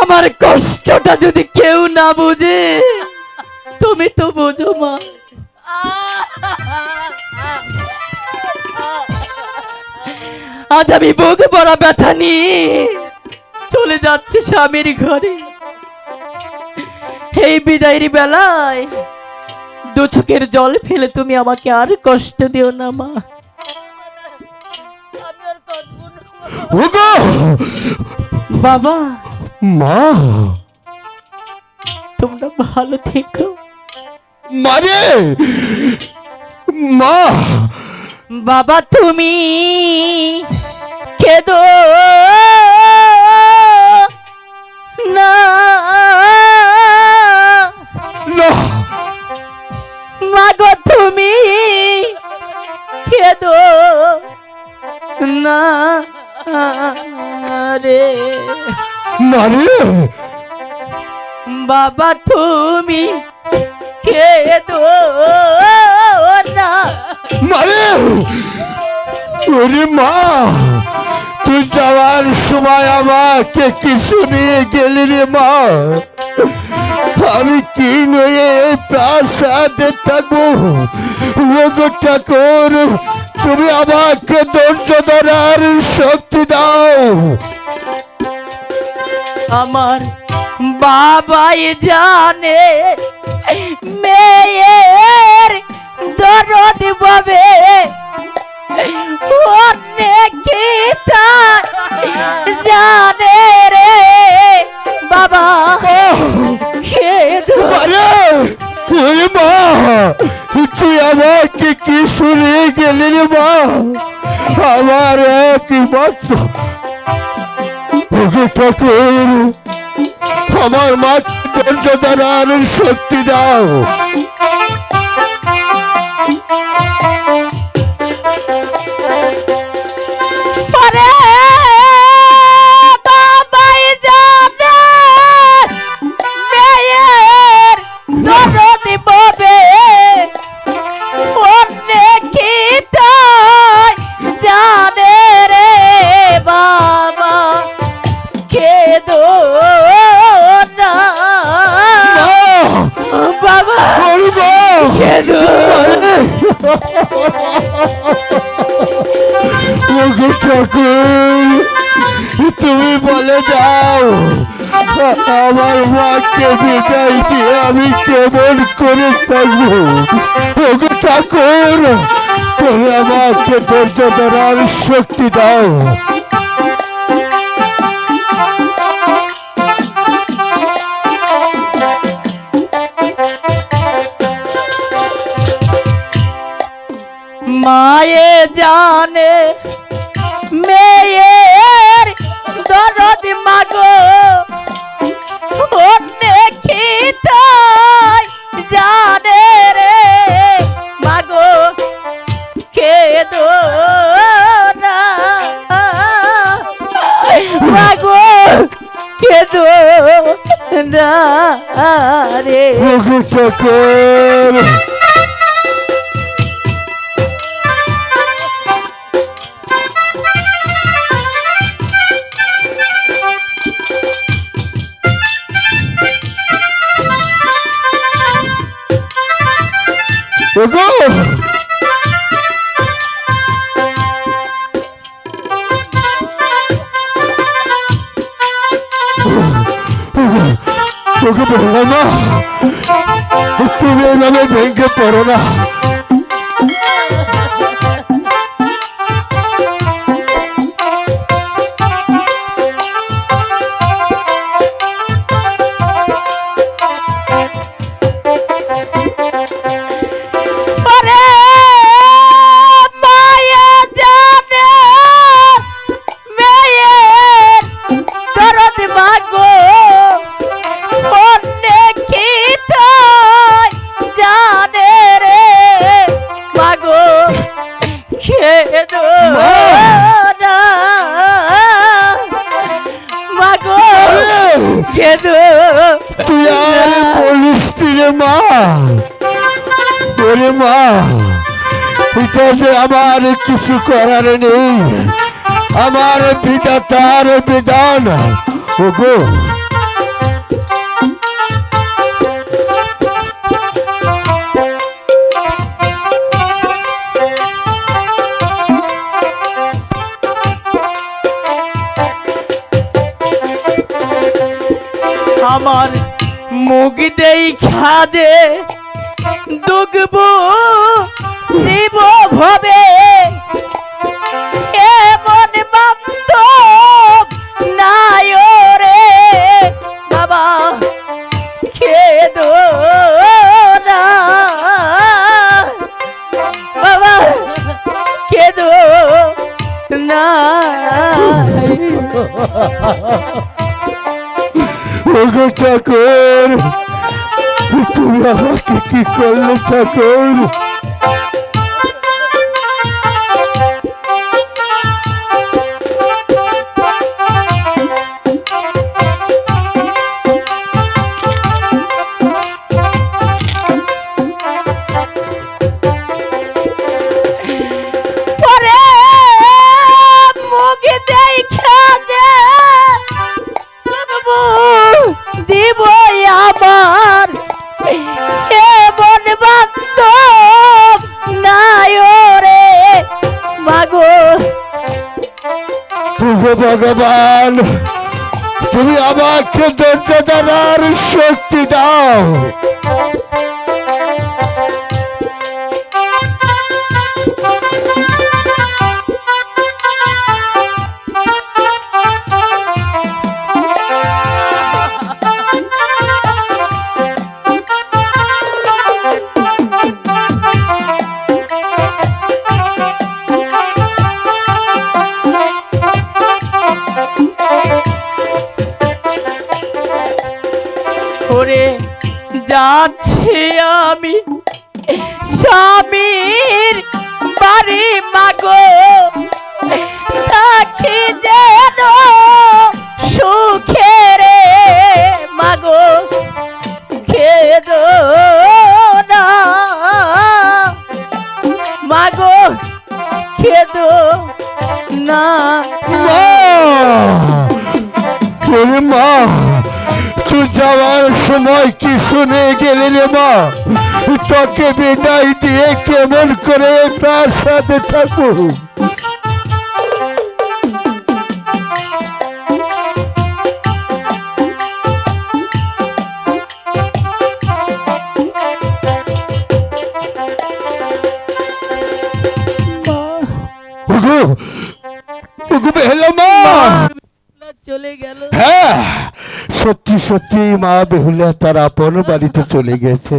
আমার কষ্টটা যদি কেউ না বুঝে তুমি তো বোঝো মা। আজ আমি বুক বড় ব্যথা নিয়ে চলে যাচ্ছি স্বামীর ঘরে। এই বিদায়ের বেলায় দু চোখের জল ফেলে তুমি আমাকে আর কষ্ট দিও না মা। বাবা মা। তোমরা ভালো থেকো। মারে মা। বাবা তুমি কেদো। বাবা তুমি কেদো না মারে ওরে মা তুই যাওয়ার সময় আমাকে কিছু নিয়ে গেলি রে মা। আমি কি নয়ে প্রাসাদে থাকব? ঠাকুর তুমি আমাকে ধৈর্য ধরার শক্তি দাও। আমার বাবাই জানে, মেয়ের দরদ পাবে। অনেক জানে রে বাবা? মা কি শুনিয়ে গেলি রে মা? আমার একমাত্র ওগো ঠাকুর আমার মা শক্তি দাও। দাও। আমার মাকে দিয়ে আমি কেমন করে থাকব? ওগো ঠাকুর, তুমি আমাকে ধৈর্য ধরার শক্তি দাও। মায়ে জানে দরদ মাগো। অনেক জানে রে মাগো। খেদো মাগো খেদো না রে ওগো ওকে বলো না তুমি এভাবে ভেঙে পড়ো না মা ওরে মা এটা যে আমার কিছু করার নেই। আমার বিধাতার বিধান। ওগো। আমার মুখ দেই খাজে দুগব দিব ভবে। এমন বান্ধব নাই রে। বাবা, খেদো না। বাবা, খেদো না। ওগো ঠাকুর তুমি আমাকে কি করলে ঠাকুর? ভগবান তুমি আমাকে দানার শক্তি দাও। আমি স্বামীর বাড়ি মাগো। থাকি যেন সুখে রে মাগো। খেদ মাগো খেদ সময় কি শুনে গেলে রে মা? তোকে বিদায় দিয়ে কেমন করে বেহলা মা চলে গেল। হ্যাঁ সত্যি সত্যি মা বেহুলা তার আপন বাড়িতে চলে গেছে।